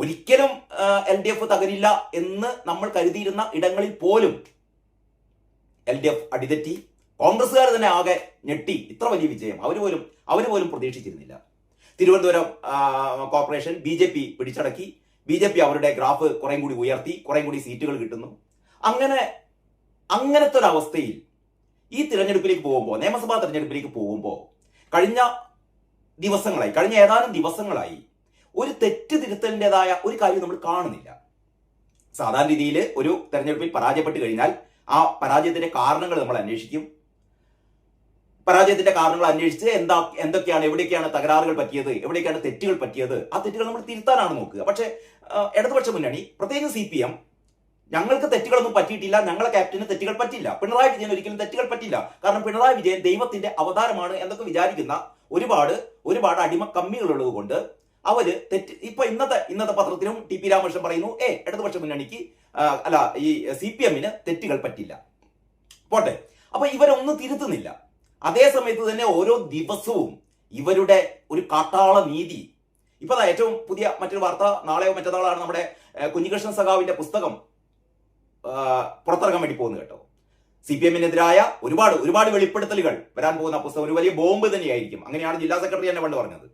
ഒരിക്കലും L D F തകരില്ല എന്ന് നമ്മൾ കരുതിയിരുന്ന ഇടങ്ങളിൽ പോലും എൽ ഡി എഫ് അടിതെറ്റി. കോൺഗ്രസ്സുകാർ തന്നെ ആകെ ഞെട്ടി. ഇത്ര വലിയ വിജയം. അവർ പോലും അവർ പോലും പ്രതീക്ഷിച്ചിരുന്നില്ല. Thiruvananthapuram corporation B J P പിടിച്ചടക്കി. ബി ജെ പി അവരുടെ ഗ്രാഫ് കുറേ കൂടി ഉയർത്തി കുറേ കൂടി സീറ്റുകൾ കിട്ടുന്നു. അങ്ങനെ അങ്ങനത്തെ ഒരു അവസ്ഥയിൽ ഈ തിരഞ്ഞെടുപ്പിലേക്ക് പോകുമ്പോൾ നിയമസഭാ തിരഞ്ഞെടുപ്പിലേക്ക് പോകുമ്പോൾ കഴിഞ്ഞ ദിവസങ്ങളായി കഴിഞ്ഞ ഏതാനും ദിവസങ്ങളായി ഒരു തെറ്റ് തിരുത്തലിന്റെതായ ഒരു കാര്യം നമ്മൾ കാണുന്നില്ല. സാധാരണ രീതിയിൽ ഒരു തെരഞ്ഞെടുപ്പിൽ പരാജയപ്പെട്ട് കഴിഞ്ഞാൽ ആ പരാജയത്തിന്റെ കാരണങ്ങൾ നമ്മൾ അന്വേഷിക്കും. പരാജയത്തിന്റെ കാരണങ്ങൾ അന്വേഷിച്ച് എന്താ എന്തൊക്കെയാണ് എവിടെയൊക്കെയാണ് തകരാറുകൾ പറ്റിയത് എവിടെയൊക്കെയാണ് തെറ്റുകൾ പറ്റിയത് ആ തെറ്റുകൾ നമ്മൾ തിരുത്താനാണ് നോക്കുക. പക്ഷേ ഇടതുപക്ഷ മുന്നണി പ്രത്യേകിച്ച് സി പി എം ഞങ്ങൾക്ക് തെറ്റുകളൊന്നും പറ്റിയിട്ടില്ല ഞങ്ങളെ ക്യാപ്റ്റന് തെറ്റുകൾ പറ്റില്ല. പിണറായി വിജയൻ ഒരിക്കലും തെറ്റുകൾ പറ്റില്ല. കാരണം പിണറായി വിജയൻ ദൈവത്തിന്റെ അവതാരമാണ് എന്നൊക്കെ വിചാരിക്കുന്ന ഒരുപാട് ഒരുപാട് അടിമ കമ്മികളുള്ളത് കൊണ്ട് അവർ തെറ്റ് ഇപ്പൊ ഇന്നത്തെ ഇന്നത്തെ പത്രത്തിനും ടി പി രാമകൃഷ്ണൻ പറയുന്നു ഏ ഇടതുപക്ഷ മുന്നണിക്ക് അല്ല ഈ സി പി എമ്മിന് തെറ്റുകൾ പറ്റില്ല. പോട്ടെ. അപ്പൊ ഇവരൊന്നും തിരുത്തുന്നില്ല. അതേ സമയത്ത് തന്നെ ഓരോ ദിവസവും ഇവരുടെ ഒരു കാട്ടാള നീതി. ഇപ്പൊ ഏറ്റവും പുതിയ മറ്റൊരു വാർത്ത നാളെയോ മറ്റന്നാളാണ് നമ്മുടെ കുഞ്ഞികൃഷ്ണൻ സഖാവിന്റെ പുസ്തകം പുറത്തിറങ്ങാൻ വേണ്ടി പോകുന്നത് കേട്ടോ. സി പി എമ്മിനെതിരായ ഒരുപാട് ഒരുപാട് വെളിപ്പെടുത്തലുകൾ വരാൻ പോകുന്ന പുസ്തകം. ഒരു വലിയ ബോംബ് തന്നെയായിരിക്കും. അങ്ങനെയാണ് ജില്ലാ സെക്രട്ടറി തന്നെ പണ്ട് പറഞ്ഞത്.